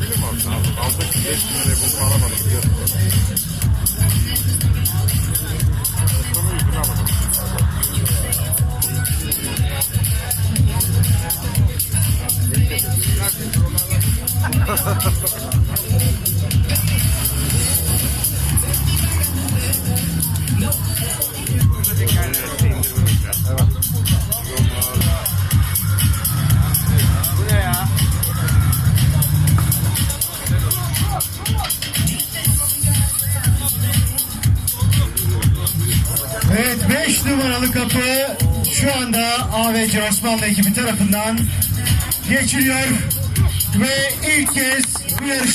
Bilim olsun abi. Aldık 5 bin liraya bunu alamadım. biliyorsun. Sonra yüzünü alamadım. Evet 5 numaralı kapı şu anda AVC Osmanlı ekibi tarafından geçiliyor ve ilk kez bu yarış